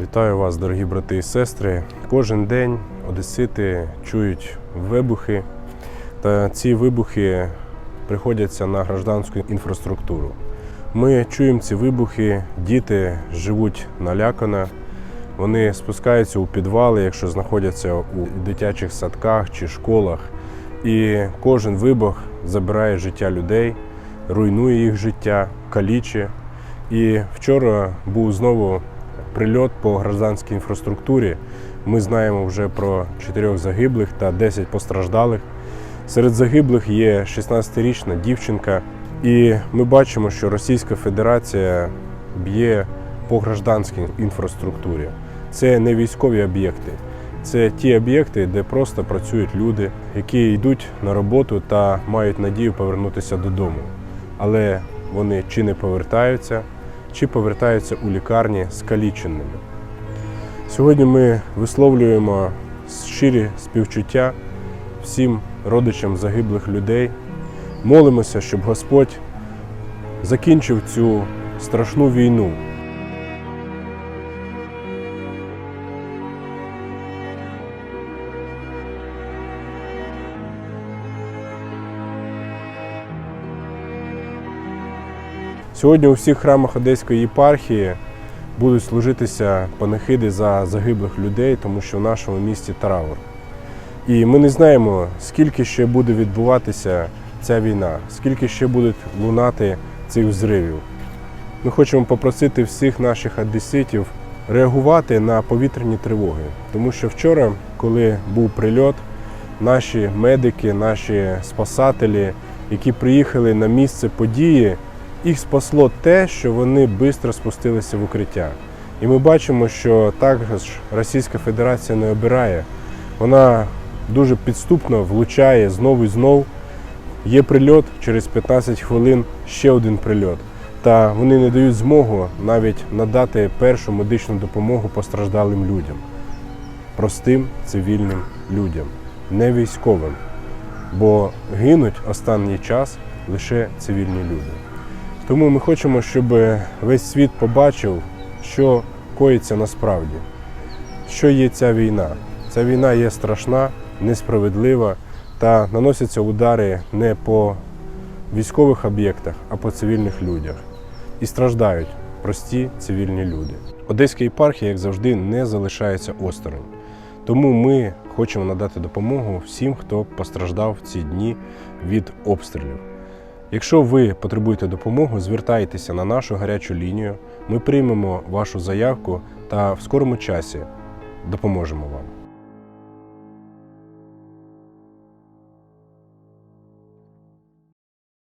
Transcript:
Вітаю вас, дорогі брати і сестри. Кожен день одесити чують вибухи, та ці вибухи приходяться на гражданську інфраструктуру. Ми чуємо ці вибухи, діти живуть налякано, вони спускаються у підвали, якщо знаходяться у дитячих садках чи школах. І кожен вибух забирає життя людей, руйнує їх життя, калічить. І вчора був знову прильот по гражданській інфраструктурі. Ми знаємо вже про чотирьох загиблих та 10 постраждалих. Серед загиблих є 16-річна дівчинка, і ми бачимо, що Російська Федерація б'є по гражданській інфраструктурі. Це не військові об'єкти, це ті об'єкти, де просто працюють люди, які йдуть на роботу та мають надію повернутися додому. Але вони чи не повертаються, чи повертаються у лікарні скаліченими. Сьогодні ми висловлюємо щирі співчуття всім родичам загиблих людей. Молимося, щоб Господь закінчив цю страшну війну. Сьогодні у всіх храмах Одеської єпархії будуть служитися панихиди за загиблих людей, тому що в нашому місті траур. І ми не знаємо, скільки ще буде відбуватися ця війна, скільки ще будуть лунати цих взривів. Ми хочемо попросити всіх наших одеситів реагувати на повітряні тривоги, тому що вчора, коли був прильот, наші медики, наші спасателі, які приїхали на місце події, їх спасло те, що вони швидко спустилися в укриття. І ми бачимо, що також Російська Федерація не обирає. Вона дуже підступно влучає знову і знову. Є прильот, через 15 хвилин ще один прильот. Та вони не дають змогу навіть надати першу медичну допомогу постраждалим людям, простим цивільним людям, не військовим. Бо гинуть останній час лише цивільні люди. Тому ми хочемо, щоб весь світ побачив, що коїться насправді, що є ця війна. Ця війна є страшна, несправедлива та наносяться удари не по військових об'єктах, а по цивільних людях. І страждають прості цивільні люди. Одеська єпархія, як завжди, не залишається осторонь. Тому ми хочемо надати допомогу всім, хто постраждав в ці дні від обстрілів. Якщо ви потребуєте допомоги, звертайтеся на нашу гарячу лінію. Ми приймемо вашу заявку та в скорому часі допоможемо вам.